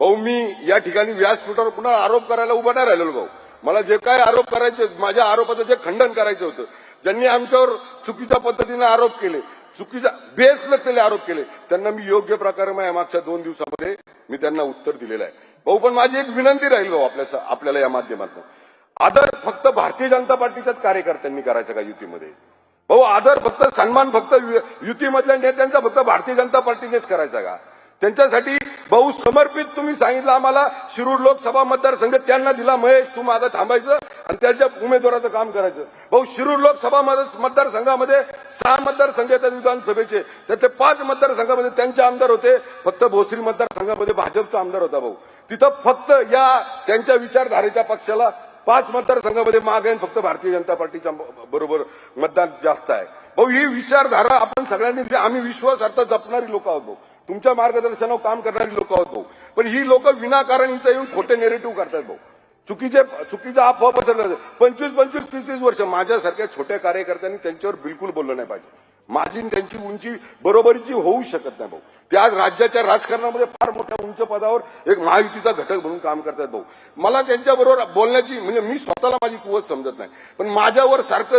भाऊ मी या ठिकाणी व्यासपीठावर पुन्हा आरोप करायला उभा नाही राहिलेलो भाऊ. मला जे काय आरोप करायचे माझ्या आरोपाचं जे खंडन करायचं होतं ज्यांनी आमच्यावर चुकीच्या पद्धतीने आरोप केले चुकीच्या बेस नसलेले आरोप केले त्यांना मी योग्य प्रकारे माझ्या मागच्या दोन दिवसामध्ये मी त्यांना उत्तर दिलेलं आहे. भाऊ पण माझी एक विनंती राहील भाऊ आपल्या आपल्याला या माध्यमातून. आदर फक्त भारतीय जनता पार्टीच्याच कार्यकर्त्यांनी करायचा का युतीमध्ये? भाऊ आदर फक्त सन्मान फक्त युतीमधल्या नेत्यांचा फक्त भारतीय जनता पार्टीनेच करायचा का? त्यांच्यासाठी भाऊ समर्पित तुम्ही सांगितलं आम्हाला. शिरूर लोकसभा मतदारसंघ त्यांना दिला महेश तू माझं थांबायचं आणि त्याच्या उमेदवाराचं काम करायचं. भाऊ शिरूर लोकसभा मत- मतदारसंघामध्ये सहा मतदारसंघ येतात विधानसभेचे. त्यातले पाच मतदारसंघामध्ये त्यांचे आमदार होते. फक्त भोसरी मतदारसंघामध्ये भाजपचा आमदार होता भाऊ. तिथं फक्त या त्यांच्या विचारधारेच्या पक्षाला पाच मतदारसंघामध्ये माग आहे फक्त भारतीय जनता पार्टीच्या बरोबर मतदान जास्त आहे. भाऊ ही विचारधारा आपण सगळ्यांनी आम्ही विश्वासार्थ जपणारी लोक आहोत भाऊ. तुमच्या मार्गदर्शनावर काम करणारी लोक आहोत भाऊ. पण ही लोक विनाकारण इथं येऊन खोटे नेरेटिव्ह करतात भाऊ. चुकीचे चुकीचा अफवा पसरला पंचवीस पंचवीस तीस तीस वर्ष माझ्यासारख्या छोट्या कार्यकर्त्यांनी त्यांच्यावर बिलकुल बोललं नाही पाहिजे. माझी त्यांची उंची बरोबरीची होऊ शकत नाही भाऊ. ते आज राज्याच्या राजकारणामध्ये फार मोठ्या उंच पदावर एक महायुतीचा घटक म्हणून काम करतात भाऊ. मला त्यांच्याबरोबर बोलण्याची म्हणजे मी स्वतःला माझी कुवत समजत नाही. पण माझ्यावर सारखं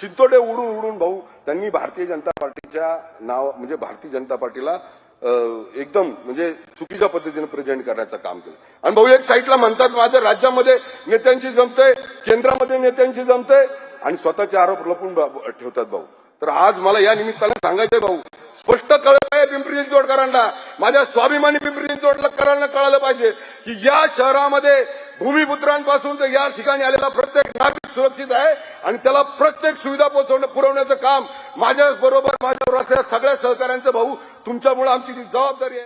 शिंतोडे उडून उडून भाऊ त्यांनी भारतीय जनता पार्टीच्या नाव म्हणजे भारतीय जनता पार्टीला एकदम म्हणजे चुकीच्या पद्धतीने प्रेझेंट करण्याचं काम केलं. आणि भाऊ एक साईडला म्हणतात माझ्या राज्यामध्ये नेत्यांशी जमतंय केंद्रामध्ये नेत्यांशी जमतंय आणि स्वतःचे आरोप लपून ठेवतात भाऊ. तर आज मला या निमित्ताने सांगायचंय भाऊ स्पष्ट कळत आहे पिंपरी चिंचवडकरांना. माझ्या स्वाभिमानी पिंपरी चिंचवडकरांना कळालं पाहिजे की या शहरामध्ये भूमिपुत्रांपासून तर या ठिकाणी आलेला प्रत्येक नागरिक सुरक्षित आहे आणि त्याला प्रत्येक सुविधा पोहोचवणं पुरवण्याचं काम माझ्या बरोबर माझ्यावर असलेल्या सगळ्या सहकाऱ्यांचं भाऊ तुमच्यामुळे आमची ती जबाबदारी आहे